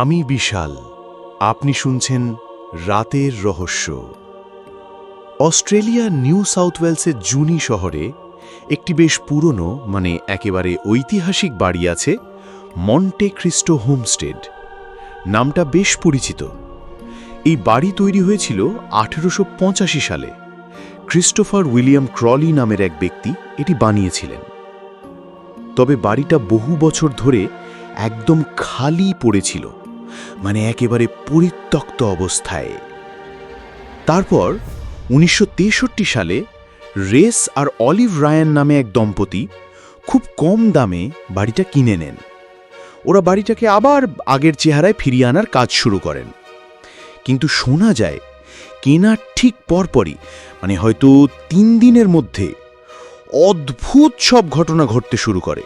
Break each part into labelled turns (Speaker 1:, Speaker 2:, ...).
Speaker 1: আমি বিশাল, আপনি শুনছেন রাতের রহস্য। অস্ট্রেলিয়ার নিউ সাউথ ওয়েলসের জুনি শহরে একটি বেশ পুরনো মানে একেবারে ঐতিহাসিক বাড়ি আছে, মন্টে ক্রিস্টো হোমস্টেড। নামটা বেশ পরিচিত। এই বাড়ি তৈরি হয়েছিল আঠেরোশো পঁচাশি সালে। ক্রিস্টোফার উইলিয়াম ক্রলি নামের এক ব্যক্তি এটি বানিয়েছিলেন। তবে বাড়িটা বহু বছর ধরে একদম খালি পড়েছিল। মানে একেবারে পরিত্যক্ত অবস্থায়। তারপর উনিশশো তেষট্টি সালে রেস আর অলিভ রায়ান নামে এক দম্পতি খুব কম দামে বাড়িটা কিনে নেন। ওরা বাড়িটাকে আবার আগের চেহারায় ফিরিয়ে আনার কাজ শুরু করেন। কিন্তু শোনা যায়, কেনার ঠিক পরপরই মানে হয়তো তিন দিনের মধ্যে, অদ্ভুত সব ঘটনা ঘটতে শুরু করে।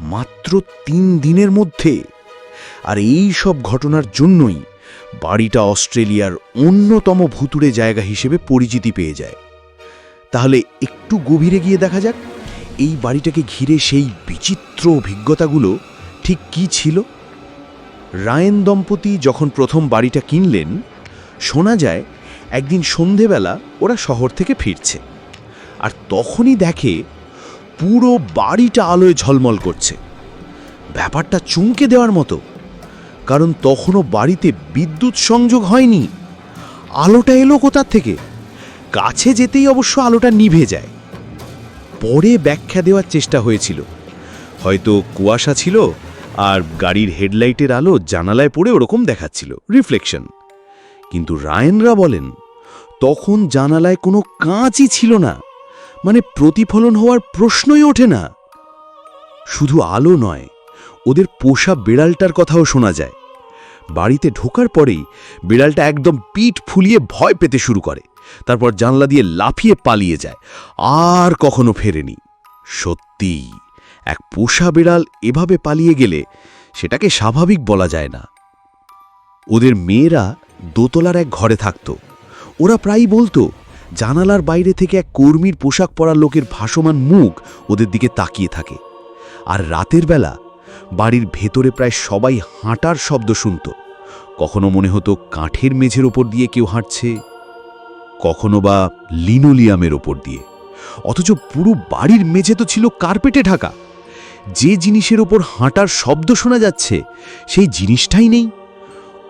Speaker 1: মাত্র তিন দিনের মধ্যে আর এই সব ঘটনার জন্যই বাড়িটা অস্ট্রেলিয়ার অন্যতম ভুতুড়ে জায়গা হিসেবে পরিচিতি পেয়ে যায়। তাহলে একটু গভীরে গিয়ে দেখা যাক, এই বাড়িটাকে ঘিরে সেই বিচিত্র অভিজ্ঞতাগুলো ঠিক কি ছিল? রায়েন দম্পতি যখন প্রথম বাড়িটা কিনলেন, শোনা যায় একদিন সন্ধেবেলা ওরা শহর থেকে ফিরছে আর তখনই দেখে পুরো বাড়িটা আলোয় ঝলমল করছে। ব্যাপারটা চুমকে দেওয়ার মতো। কারণ তখনও বাড়িতে বিদ্যুৎ সংযোগ হয়নি। আলোটা এলো কোথার থেকে? কাছে যেতেই অবশ্য আলোটা নিভে যায়। পরে ব্যাখ্যা দেওয়ার চেষ্টা হয়েছিল। হয়তো কুয়াশা ছিল আর গাড়ির হেডলাইটের আলো জানালায় পড়ে ওরকম দেখাচ্ছিল, রিফ্লেকশন। কিন্তু রায়নরা বলেন, তখন জানালায় কোনো কাঁচই ছিল না। মানে প্রতিফলন হওয়ার প্রশ্নই ওঠে না। শুধু আলো নয় ওদের পোষা বিড়ালটার কথাও শোনা যায়। বাড়িতে ঢোকার পরেই বিড়ালটা একদম পিঠ ফুলিয়ে ভয় পেতে শুরু করে। তারপর জানলা দিয়ে লাফিয়ে পালিয়ে যায়, আর কখনো ফেরেনি। সত্যি, এক পোষা বিড়াল এভাবে পালিয়ে গেলে সেটাকে স্বাভাবিক বলা যায় না। ওদের মেয়েরা দোতলার এক ঘরে থাকত। ওরা প্রায়ই বলতো, জানালার বাইরে থেকে এক কর্মীর পোশাক পরা লোকের ভাসমান মুখ ওদের দিকে তাকিয়ে থাকে। আর রাতের বেলা বাড়ির ভেতরে প্রায় সবাই হাঁটার শব্দ শুনত। কখনো মনে হতো কাঠের মেঝের ওপর দিয়ে কেউ হাঁটছে, কখনো বা লিনোলিয়ামের ওপর দিয়ে। অথচ পুরো বাড়ির মেঝে তো ছিল কার্পেটে ঢাকা। যে জিনিসের ওপর হাঁটার শব্দ শোনা যাচ্ছে, সেই জিনিসটাই নেই।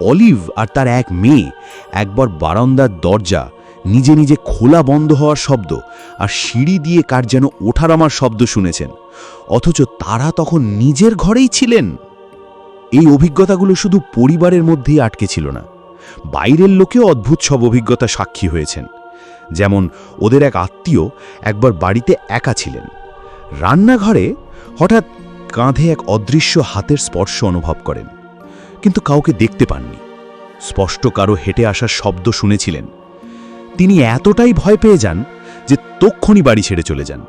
Speaker 1: অলিভ আর তার এক মেয়ে একবার বারান্দার দরজা নিজে নিজে খোলা বন্ধ হওয়ার শব্দ আর সিঁড়ি দিয়ে কার যেন ওঠার আমার শব্দ শুনেছেন। অথচ তারা তখন নিজের ঘরেই ছিলেন। এই অভিজ্ঞতাগুলো শুধু পরিবারের মধ্যেই আটকে ছিল না। বাইরের লোকেও অদ্ভুত সব অভিজ্ঞতা সাক্ষী হয়েছেন। যেমন ওদের এক আত্মীয় একবার বাড়িতে একা ছিলেন। রান্নাঘরে হঠাৎ কাঁধে এক অদৃশ্য হাতের স্পর্শ অনুভব করেন। কিন্তু কাউকে দেখতে পাননি। স্পষ্ট কারও হেঁটে আসার শব্দ শুনেছিলেন। তিনি এতটাই ভয় পেয়ে যান যে তক্ষণই বাড়ি ছেড়ে চলে যান,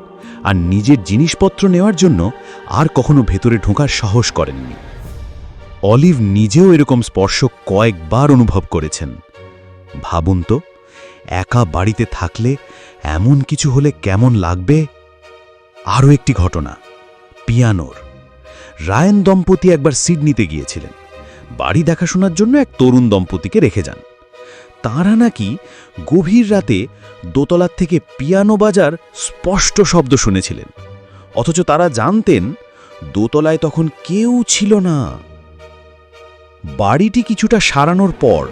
Speaker 1: আর নিজের জিনিসপত্র নেওয়ার জন্য আর কখনো ভেতরে ঢোকার সাহস করেননি। অলিভ নিজেও এরকম স্পর্শ কয়েকবার অনুভব করেছেন। ভাবুন তো, একা বাড়িতে থাকলে এমন কিছু হলে কেমন লাগবে? আরও একটি ঘটনা, পিয়ানোর। রায়ন দম্পতি একবার সিডনিতে গিয়েছিলেন। বাড়ি দেখাশোনার জন্য এক তরুণ দম্পতিকে রেখে যান। তাঁরা নাকি গভীর রাতে দোতলার থেকে পিয়ানো বাজার স্পষ্ট শব্দ শুনেছিলেন। অথচ তারা জানতেন, দোতলায় তখন কেউ ছিল না। বাড়িটি কিছুটা সারানোর পর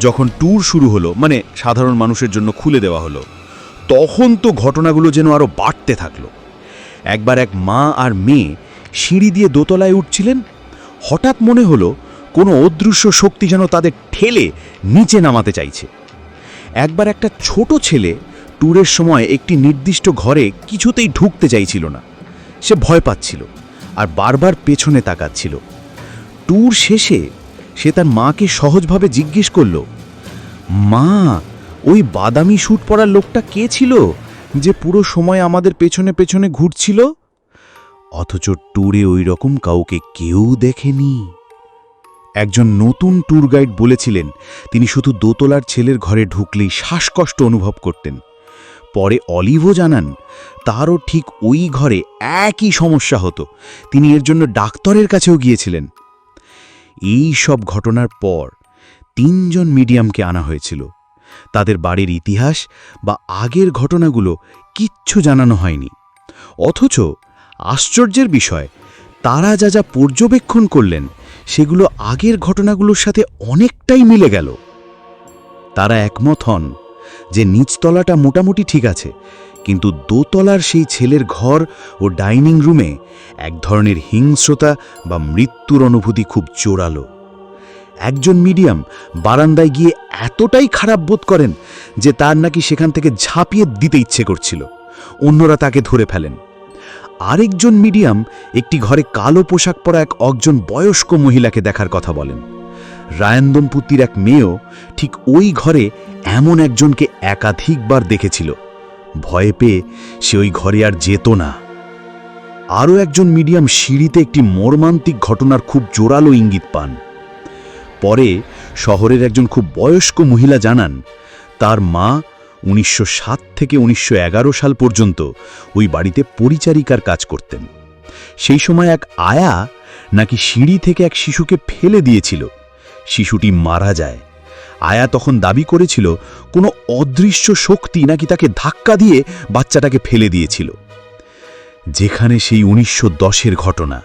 Speaker 1: যখন ট্যুর শুরু হলো মানে সাধারণ মানুষের জন্য খুলে দেওয়া হলো, তখন তো ঘটনাগুলো যেন আরও বাড়তে থাকল। একবার এক মা আর মেয়ে সিঁড়ি দিয়ে দোতলায় উঠছিলেন। হঠাৎ মনে হলো কোনো অদৃশ্য শক্তি যেন তাদের ঠেলে নিচে নামাতে চাইছে। একবার একটা ছোট ছেলে ট্যুরের সময় একটি নির্দিষ্ট ঘরে কিছুতেই ঢুকতে চাইছিল না। সে ভয় পাচ্ছিল আর বারবার পেছনে তাকাচ্ছিল। ট্যুর শেষে সে তার মাকে সহজভাবে জিজ্ঞেস করল, মা, ওই বাদামি স্যুট পরা লোকটা কে ছিল যে পুরো সময় আমাদের পেছনে পেছনে ঘুরছিল? অথচ ট্যুরে ওই রকম কাউকে কেউ দেখেনি। একজন নতুন ট্যুর গাইড বলেছিলেন, তিনি শুধু দোতলার ছেলের ঘরে ঢুকলেই শ্বাসকষ্ট অনুভব করতেন। পরে অলিভও জানান, তারও ঠিক ওই ঘরে একই সমস্যা হতো, তিনি এর জন্য ডাক্তারের কাছেও গিয়েছিলেন। এই সব ঘটনার পর তিনজন মিডিয়ামকে আনা হয়েছিল। তাদের বাড়ির ইতিহাস বা আগের ঘটনাগুলো কিচ্ছু জানানো হয়নি। অথচ আশ্চর্যের বিষয়, তারা যা যা পর্যবেক্ষণ করলেন সেগুলো আগের ঘটনাগুলোর সাথে অনেকটাই মিলে গেল। তারা একমত হন যে নিচতলাটা মোটামুটি ঠিক আছে, কিন্তু দোতলার সেই ছেলের ঘর ও ডাইনিং রুমে এক ধরনের হিংস্রতা বা মৃত্যুর অনুভূতি খুব জোরালো। একজন মিডিয়াম বারান্দায় গিয়ে এতটাই খারাপ বোধ করেন যে তার নাকি সেখান থেকে ঝাঁপিয়ে দিতে ইচ্ছে করছিল। অন্যরা তাকে ধরে ফেলেন। আরেকজন মিডিয়াম একটি ঘরে কালো পোশাক পরা এক অকজন বয়স্ক মহিলাকে দেখার কথা বলেন। রায়ন দম্পতির এক মেয়েও ঠিক ওই ঘরে এমন একজনকে একাধিকবার দেখেছিল। ভয়ে পেয়ে সে ওই ঘরে আর যেত না। আরও একজন মিডিয়াম সিঁড়িতে একটি মর্মান্তিক ঘটনার খুব জোরালো ইঙ্গিত পান। পরে শহরের একজন খুব বয়স্ক মহিলা জানান, তার মা উনিশশো সাত থেকে উনিশশো এগারো সাল পর্যন্ত ওই বাড়িতে পরিচারিকার কাজ করতেন। সেই সময় এক আয়া নাকি সিঁড়ি থেকে এক শিশুকে ফেলে দিয়েছিল। শিশুটি মারা যায়। আয়া তখন দাবি করেছিল, কোনো অদৃশ্য শক্তি নাকি তাকে ধাক্কা দিয়ে বাচ্চাটাকে ফেলে দিয়েছিল। যেখানে সেই উনিশশো দশের ঘটনা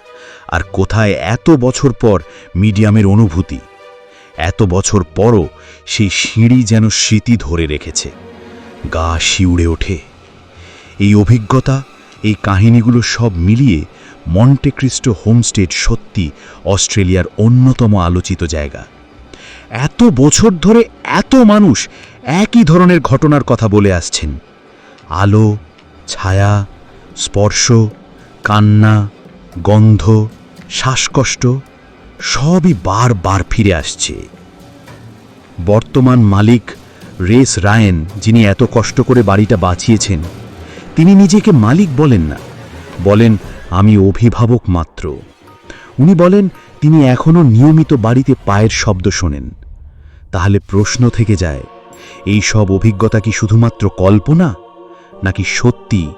Speaker 1: আর কোথায় এত বছর পর মিডিয়ামের অনুভূতি, এত বছর পরও সেই সিঁড়ি যেন স্মৃতি ধরে রেখেছে। গা শিউড়ে ওঠে। এই অভিজ্ঞতা, এই কাহিনীগুলো সব মিলিয়ে মন্টে ক্রিস্টো হোমস্টেড সত্যি অস্ট্রেলিয়ার অন্যতম আলোচিত জায়গা। এত বছর ধরে এত মানুষ একই ধরনের ঘটনার কথা বলে আসছেন। আলো, ছায়া, স্পর্শ, কান্না, গন্ধ, শ্বাসকষ্ট, সবই বারবার ফিরে আসছে। বর্তমান মালিক রেস রায়েন, যিনি এত কষ্ট করে বাড়িটা বাঁচিয়েছেন, তিনি নিজেকে মালিক বলেন না। বলেন, আমি অভিভাবক মাত্র। উনি বলেন, তিনি এখনও নিয়মিত বাড়িতে পায়ের শব্দ শোনেন। তাহলে প্রশ্ন থেকে যায়, এই সব অভিজ্ঞতা কি শুধুমাত্র কল্পনা? নাকি সত্যি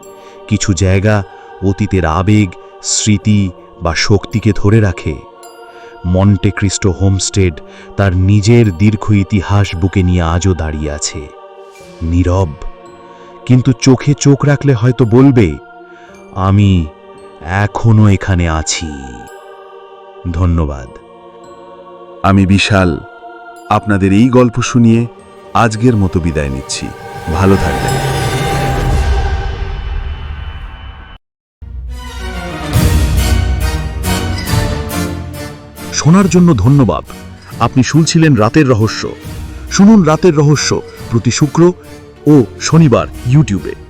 Speaker 1: কিছু জায়গা অতীতের আবেগ, স্মৃতি বা শক্তিকে ধরে রাখে? মন্টে ক্রিস্টো হোমস্টেড তার নিজের দীর্ঘ ইতিহাস বুকে নিয়ে আজও দাঁড়িয়ে আছে। নীরব। কিন্তু চোখে চোখ রাখলে হয়তো বলবে, আমি এখনও এখানে আছি। ধন্যবাদ।
Speaker 2: আমি বিশাল, আপনাদের এই গল্প শুনিয়ে আজকের মতো বিদায় নিচ্ছি। ভালো থাকবেন।
Speaker 1: শোনার জন্য ধন্যবাদ। আপনি শুনছিলেন রাতের রহস্য। শুনুন রাতের রহস্য প্রতি শুক্র ও শনিবার ইউটিউবে।